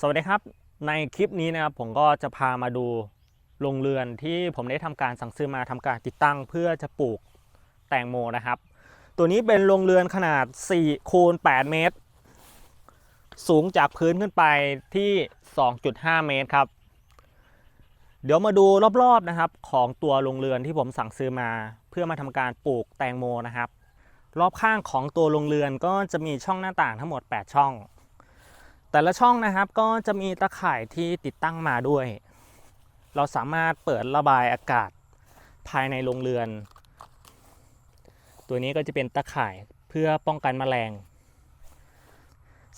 สวัสดีครับ ในคลิปนี้นะครับผมก็จะพามาดูโรงเรือนที่ผมได้ทำการสั่งซื้อมาทำการติดตั้งเพื่อจะปลูกแตงโมนะครับ ตัวนี้เป็นโรงเรือนขนาด4คูณ8เมตร สูงจากพื้นขึ้นไปที่ 2.5 เมตรครับ เดี๋ยวมาดูรอบๆนะครับของตัวโรงเรือนที่ผมสั่งซื้อมา เพื่อมาทำการปลูกแตงโมนะครับ รอบข้างของตัวโรงเรือนก็จะมีช่องหน้าต่างทั้งหมด 8 ช่อง แต่ละช่องนะครับก็จะมีตะข่ายที่ติดตั้งมาด้วย เราสามารถเปิดระบายอากาศภายในโรงเรือน ตัวนี้ก็จะเป็นตะข่ายเพื่อป้องกันแมลง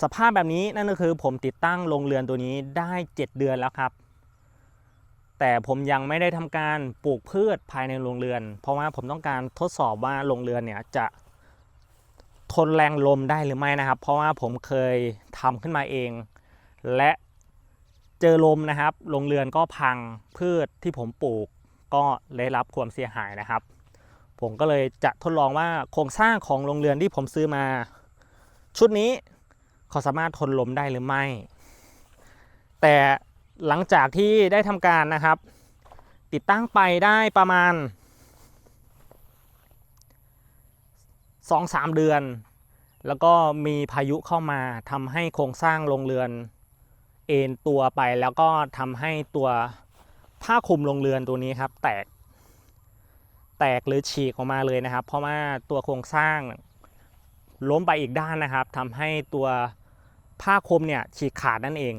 สภาพแบบนี้นั่นก็คือผมติดตั้งโรงเรือนตัวนี้ได้ 7 เดือนแล้วครับ แต่ผมยังไม่ได้ทำการปลูกพืชภายในโรงเรือน เพราะว่าผมต้องการทดสอบว่าโรงเรือนเนี่ยจะ ทนแรงลมได้หรือไม่นะครับ เพราะว่าผมเคยทำขึ้นมาเอง และเจอลมนะครับโรงเรือนก็พังพืชที่ผมปลูก ก็ได้รับความเสียหายนะครับ ผมก็เลยจะทดลองว่าโครงสร้างของโรงเรือนที่ผมซื้อมา ชุดนี้เขาสามารถทนลมได้หรือไม่ แต่หลังจากที่ได้ทำการนะครับ ติดตั้งไปได้ประมาณ 2-3 เดือน แล้วก็มีพายุเข้ามาทำให้โครงสร้างโรงเรือน เอ็นตัวไปแล้วก็ทำให้ตัวผ้าคลุมโรงเรือนตัวนี้ครับ แตก แตกหรือฉีกออกมาเลยนะครับ เพราะว่าตัวโครงสร้างล้มไปอีกด้านนะครับทำให้ตัวผ้าคลุมเนี่ยฉีกขาดนั่นเอง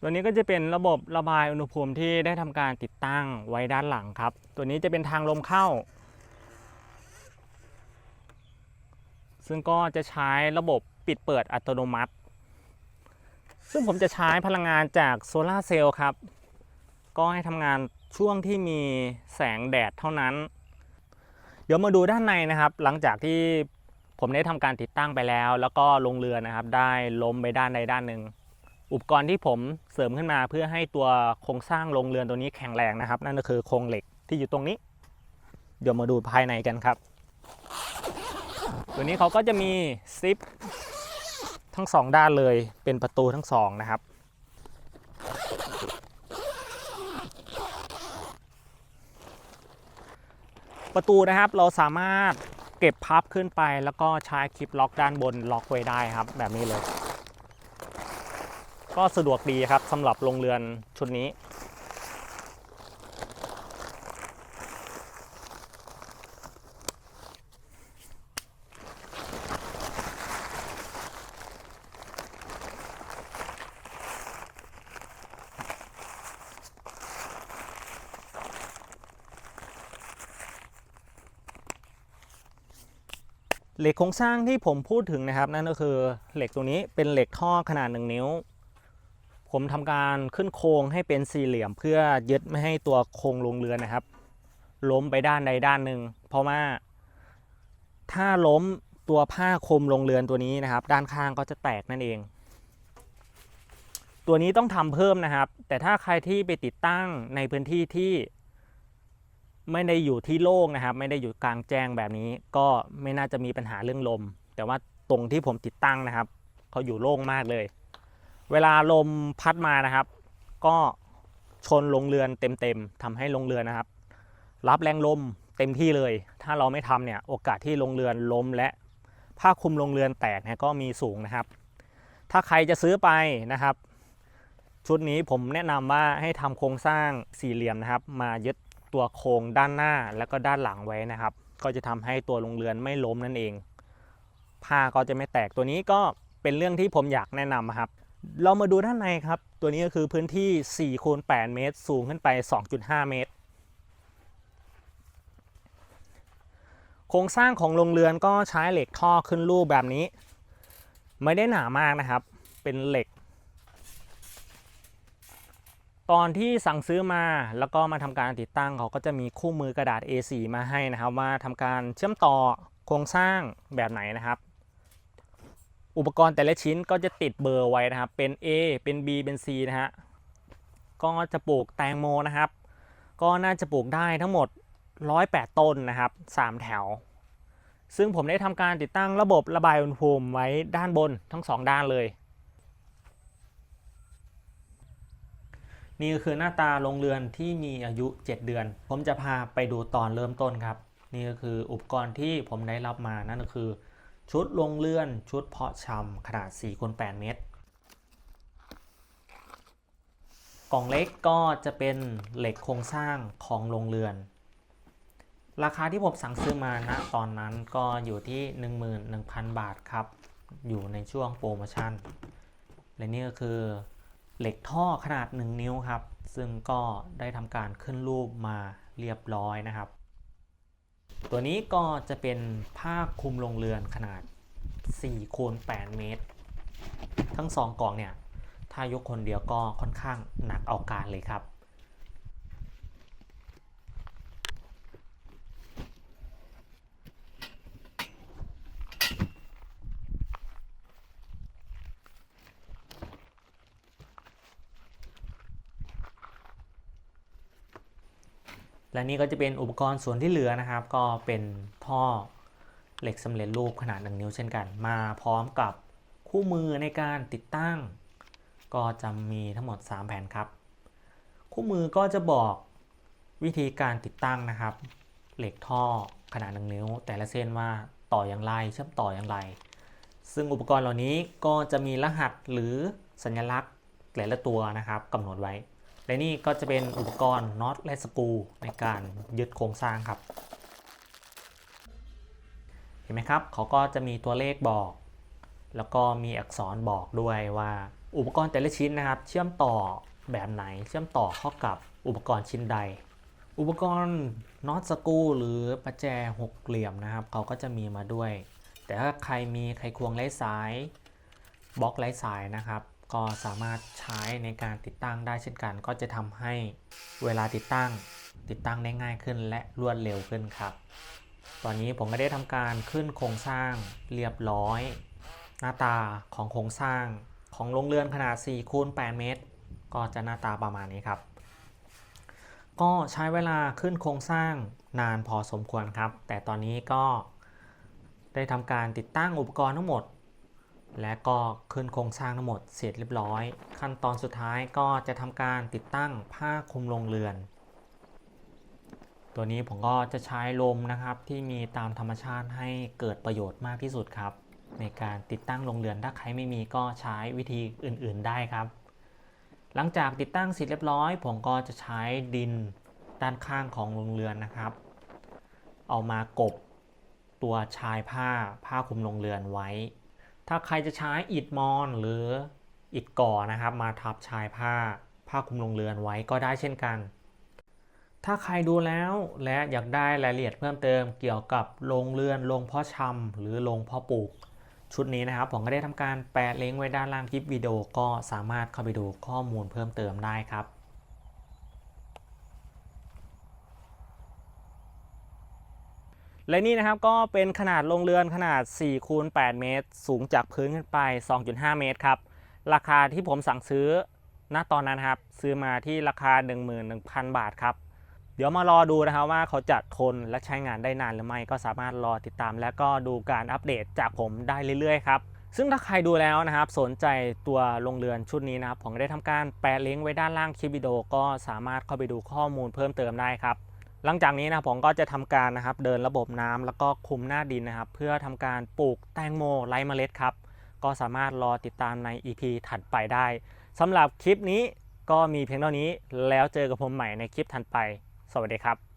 ตัวนี้ก็จะเป็นระบบระบายอุณหภูมิที่ได้ทำการติดตั้งไว้ด้านหลังครับ ตัวนี้จะเป็นทางลมเข้า ซึ่งก็จะใช้ระบบปิดเปิดอัตโนมัติ ซึ่งผมจะใช้พลังงานจากโซลาเซลล์ครับ ก็ให้ทำงานช่วงที่มีแสงแดดเท่านั้น เดี๋ยวมาดูด้านในนะครับ หลังจากที่ผมได้ทำการติดตั้งไปแล้ว แล้วก็ลงเรือนะครับ ได้ล้มไปด้านใดด้านหนึ่งอุปกรณ์ที่ผมเสริมขึ้นมาเพื่อให้ตัวโครงสร้างโรงเรือนตัวนี้แข็งแรงนะครับ นั่นก็คือโครงเหล็กที่อยู่ตรงนี้ เดี๋ยวมาดูภายในกันครับ ตัวนี้เขาก็จะมีซิปทั้งสองด้านเลยเป็นประตูทั้งสองนะครับ ประตูนะครับเราสามารถเก็บพับขึ้นไปแล้วก็ใช้คลิปล็อกด้านบนล็อกไว้ได้ครับ แบบนี้เลย ก็สะดวกดีครับสำหรับโรงเรือนชุดนี้ เหล็กโครงสร้างที่ผมพูดถึงนะครับ นั่นก็คือเหล็กตัวนี้เป็นเหล็กท่อขนาด 1 นิ้ว ผมทำการขึ้นโครงให้เป็นสี่เหลี่ยม เพื่อยึดไม่ให้ตัวโครงลงเรือนนะครับ ล้มไปด้านใดด้านหนึ่งเพราะว่า ถ้าล้มตัวผ้าคลุมลงเรือนตัวนี้นะครับ ด้านข้างก็จะแตกนั่นเอง ตัวนี้ต้องทำเพิ่มนะครับ แต่ถ้าใครที่ไปติดตั้งในพื้นที่ที่ ไม่ได้อยู่ที่โล่งนะครับ ไม่ได้อยู่กลางแจ้งแบบนี้ ก็ไม่น่าจะมีปัญหาเรื่องลม แต่ว่าตรงที่ผมติดตั้งนะครับเขาอยู่โล่งมากเลย เวลาลมพัดมานะครับ ก็ชนลงเรือนเต็มๆทำให้ลงเรือนนะครับ รับแรงลมเต็มที่เลย ถ้าเราไม่ทำเนี่ยโอกาสที่ลงเรือนล้มและผ้าคลุมลงเรือนแตกเนี่ยก็มีสูงนะครับ ถ้าใครจะซื้อไปนะครับ ชุดนี้ผมแนะนำว่าให้ทำโครงสร้างสี่เหลี่ยมนะครับ มายึด ตัวโครงด้านหน้าแล้วก็ด้านหลังไว้นะครับ ก็จะทำให้ตัวโรงเรือนไม่ล้มนั่นเอง ผ้าก็จะไม่แตกตัวนี้ก็เป็นเรื่องที่ผมอยากแนะนำครับ เรามาดูด้านในครับ ตัวนี้ก็คือพื้นที่4คูณ8เมตร สูงขึ้นไป 2.5 เมตร โครงสร้างของโรงเรือนก็ใช้เหล็กท่อขึ้นรูปแบบนี้ ไม่ได้หนามากนะครับ เป็นเหล็ก ตอนที่สั่งซื้อมาแล้วก็มาทำการติดตั้งเขาก็จะมีคู่มือกระดาษ A4 มาให้นะครับว่าทำการเชื่อมต่อโครงสร้างแบบไหนนะครับ อุปกรณ์แต่ละชิ้นก็จะติดเบอร์ไว้นะครับ เป็น A เป็น B เป็น C นะฮะก็จะปลูกแตงโมนะครับ ก็น่าจะปลูกได้ทั้งหมด 108 ต้นนะครับ 3 แถว ซึ่งผมได้ทำการติดตั้งระบบระบายอุณหภูมิไว้ด้านบนทั้ง 2 ด้านเลย นี่ก็คือหน้าตาโรงเรือนที่มีอายุ 7 เดือน ผมจะพาไปดูตอนเริ่มต้นครับ นี่ก็คืออุปกรณ์ที่ผมได้รับมานั่นก็คือ ชุดโรงเรือนชุดเพาะชำขนาด4คูณ8เมตร กล่องเล็กก็จะเป็นเหล็กโครงสร้างของโรงเรือน ราคาที่ผมสั่งซื้อมาณตอนนั้นก็อยู่ที่ 11,000 บาทครับ อยู่ในช่วงโปรโมชั่น และนี่ก็คือ เหล็กท่อขนาด 1 นิ้วครับ ซึ่งก็ได้ทำการขึ้นรูปมาเรียบร้อยนะครับ ตัวนี้ก็จะเป็นผ้าคลุมโรงเรือนขนาด4คูณ8เมตร ทั้ง 2กล่องเนี่ย ถ้ายกคนเดียวก็ค่อนข้างหนักเอาการเลยครับ และนี่ก็จะเป็นอุปกรณ์ส่วนที่เหลือนะครับ ก็เป็นท่อเหล็กสำเร็จรูปขนาด 1 นิ้วเช่นกัน มาพร้อมกับคู่มือในการติดตั้ง ก็จะมีทั้งหมด 3 แผ่นครับ คู่มือก็จะบอกวิธีการติดตั้งนะครับ เหล็กท่อขนาด 1 นิ้ว แต่ละเส้นว่าต่ออย่างไรเชื่อมต่ออย่างไร ซึ่งอุปกรณ์เหล่านี้ก็จะมีรหัสหรือสัญลักษณ์แต่ละตัวนะครับกำหนดไว้ และนี่ก็จะเป็นอุปกรณ์น็อตและสกรูในการยึดโครงสร้างครับ เห็นไหมครับ เขาก็จะมีตัวเลขบอก แล้วก็มีอักษรบอกด้วยว่า อุปกรณ์แต่ละชิ้นนะครับ เชื่อมต่อแบบไหนเชื่อมต่อเข้ากับอุปกรณ์ชิ้นใด อุปกรณ์น็อตสกูหรือประแจหกเหลี่ยมนะครับ เขาก็จะมีมาด้วย แต่ถ้าใครมีไขควงไร้สายบล็อกไร้สายนะครับ ก็สามารถใช้ในการติดตั้งได้เช่นกัน ก็จะทำให้เวลาติดตั้ง ติดตั้งได้ง่ายขึ้นและรวดเร็วขึ้นครับ ตอนนี้ผมก็ได้ทำการขึ้นโครงสร้างเรียบร้อย หน้าตาของโครงสร้างของโรงเรือนขนาด4คูณ8เมตร ก็จะหน้าตาประมาณนี้ครับ ก็ใช้เวลาขึ้นโครงสร้างนานพอสมควรครับ แต่ตอนนี้ก็ได้ทำการติดตั้งอุปกรณ์ทั้งหมด และก็ขึ้นโครงสร้างทั้งหมดเสร็จเรียบร้อย ขั้นตอนสุดท้ายก็จะทำการติดตั้งผ้าคลุมโรงเรือน ตัวนี้ผมก็จะใช้ลมนะครับที่มีตามธรรมชาติให้เกิดประโยชน์มากที่สุดครับ ในการติดตั้งโรงเรือนถ้าใครไม่มีก็ใช้วิธีอื่น ๆได้ครับ หลังจากติดตั้งเสร็จเรียบร้อย ผมก็จะใช้ดินด้านข้างของโรงเรือนนะครับ เอามากบตัวชายผ้าผ้าคลุมโรงเรือนไว้ ถ้าใครจะใช้อิฐมอนหรืออิฐก่อนะครับ มาทับชายผ้าผ้าคลุมโรงเรือนไว้ก็ได้เช่นกัน ถ้าใครดูแล้วและอยากได้รายละเอียดเพิ่มเติมเกี่ยวกับโรงเรือนโรงเพาะชำหรือโรงเพาะปลูก ชุดนี้นะครับ ผมก็ได้ทำการแปะลิงก์ไว้ด้านล่างคลิปวิดีโอก็สามารถเข้าไปดูข้อมูลเพิ่มเติมได้ครับ และนี่นะครับก็เป็นขนาดโรงเรือนขนาด4คูณ8เมตร สูงจากพื้นขึ้นไป 2.5 เมตรครับ ราคาที่ผมสั่งซื้อณตอนนั้นครับซื้อมาที่ราคา 11,000 บาทครับ เดี๋ยวมารอดูนะครับว่าเขาจะทนและใช้งานได้นานหรือไม่ก็สามารถรอติดตาม และก็ดูการอัปเดตจากผมได้เรื่อยๆครับซึ่งถ้าใครดูแล้วนะครับ สนใจตัวโรงเรือนชุดนี้นะครับผมได้ทำการแปะลิงก์ไว้ด้านล่างคลิปวิดีโอก็สามารถเข้าไปดูข้อมูลเพิ่มเติมได้ครับ หลังจากนี้นะผมก็จะทำการนะครับเดินระบบน้ำแล้วก็คุมหน้าดินนะครับ เพื่อทำการปลูกแตงโมไร้เมล็ดครับ ก็สามารถรอติดตามใน EP ถัดไปได้สำหรับคลิปนี้ก็มีเพียงเท่านี้แล้วเจอกับผมใหม่ในคลิปถัดไป สวัสดีครับ